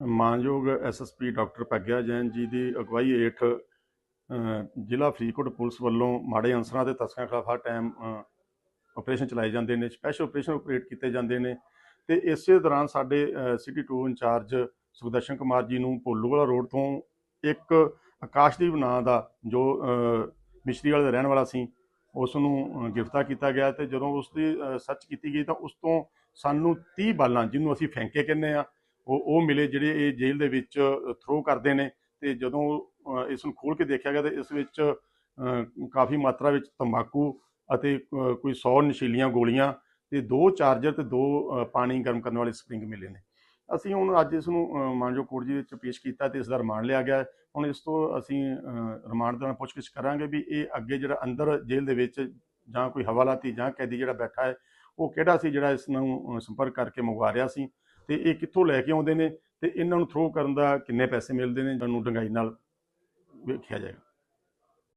ਮਾਨਯੋਗ SSP doctor Pragya Jain ਜੀ ਦੀ ਅਗਵਾਈ ਹੇਠ ਜ਼ਿਲ੍ਹਾ ਫਰੀਦਕੋਟ ਪੁਲਿਸ ਵੱਲੋਂ ਮਾੜੇ ਅਨਸਰਾਂ ਤੇ ਤਸਕਰਾਂ ਖਿਲਾਫ ਹਰ ਟਾਈਮ ਆਪਰੇਸ਼ਨ ਚਲਾਏ ਜਾਂਦੇ ਨੇ ਸਪੈਸ਼ਲ ਆਪਰੇਸ਼ਨ ਆਪਰੇਟ ਕੀਤੇ ਜਾਂਦੇ ਨੇ ਤੇ ਇਸੇ ਦੌਰਾਨ ਸਾਡੇ ਸਿਟੀ 2 ਇੰਚਾਰਜ ਸੁਖਦਰਸ਼ਨ ਕੁਮਾਰ ਜੀ ਨੂੰ ਭੋਲੂਵਾਲਾ ਰੋਡ ਤੋਂ ਇੱਕ ਆਕਾਸ਼ਦੀਪ ਨਾਂ ਦਾ ਜੋ ਮਿਸ਼ਰੀ ਵਾਲੇ ਦਾ ਰਹਿਣ ਵਾਲਾ ਸੀ ਉਸ ਨੂੰ ਗ੍ਰਿਫਤਾਰ ਕੀਤਾ ਗਿਆ ਤੇ ਜਦੋਂ ਉਸ ਦੀ ਸਰਚ ਕੀਤੀ ਗਈ ਤਾਂ ਉਸ ਤੋਂ ਸਾਨੂੰ 30 ਬਾਲਾਂ, ਜਿਹਨੂੰ ਅਸੀਂ ਫੈਂਕੇ ਕਹਿੰਦੇ ਆ ਉਹ ਉਹ ਮਿਲੇ ਜਿਹੜੇ ਇਹ ਜੇਲ੍ਹ ਦੇ ਵਿੱਚ ਥਰੋ ਕਰਦੇ ਨੇ ਤੇ ਜਦੋਂ ਇਸ ਨੂੰ ਖੋਲ ਕੇ ਦੇਖਿਆ ਗਿਆ ਤਾਂ ਇਸ ਵਿੱਚ ਕਾਫੀ ਮਾਤਰਾ ਵਿੱਚ ਤੰਬਾਕੂ ਅਤੇ ਕੋਈ 100 ਨਸ਼ੀਲੀਆਂ ਗੋਲੀਆਂ ਤੇ ਦੋ ਚਾਰਜਰ ਤੇ ਦੋ ਪਾਣੀ ਗਰਮ ਕਰਨ ਵਾਲੇ ਸਪਰਿੰਗ ਮਿਲੇ ਨੇ ਅਸੀਂ ਹੁਣ ਅੱਜ ਇਸ ਨੂੰ ਅ, ਮਾਨਯੋਗ ਕੋਰਟ ਜੀ ਵਿੱਚ ਪੇਸ਼ ਕੀਤਾ ਤੇ ਇਸ ਦਾ ਰਿਮਾਂਡ ਲਿਆ ਗਿਆ ਹੈ। ਹੁਣ ਇਸ ਤੋਂ ਅਸੀਂ ਅ, ਰਿਮਾਂਡ ਦੌਰਾਨ ਪੁੱਛਗਿੱਛ ਕਰਾਂਗੇ ਵੀ ਇਹ ਅੱਗੇ ਜਿਹੜਾ ਅੰਦਰ ਜੇਲ੍ਹ ਦੇ ਵਿੱਚ ਜਾਂ ਕੋਈ ਹਵਾਲਾਤੀ ਜਾਂ ਕੈਦੀ ਜਿਹੜਾ ਬੈਠਾ ਹੈ ਉਹ ਕਿਹੜਾ ਸੀ ਜਿਹੜਾ ਇਸ ਨੂੰ ਸੰਪਰਕ ਕਰਕੇ ਮੰਗਵਾ ਰਿਹਾ ਸੀ ਤੇ ਇਹ ਕਿੱਥੋਂ ਲੈ ਕੇ ਆਉਂਦੇ ਨੇ ਤੇ ਇਹਨਾਂ ਨੂੰ ਥਰੋ ਕਰਨ ਦਾ ਕਿੰਨੇ ਪੈਸੇ ਮਿਲਦੇ ਨੇ ਤੁਹਾਨੂੰ ਡੰਗਾਈ ਨਾਲ ਵੇਖਿਆ ਜਾਏਗਾ।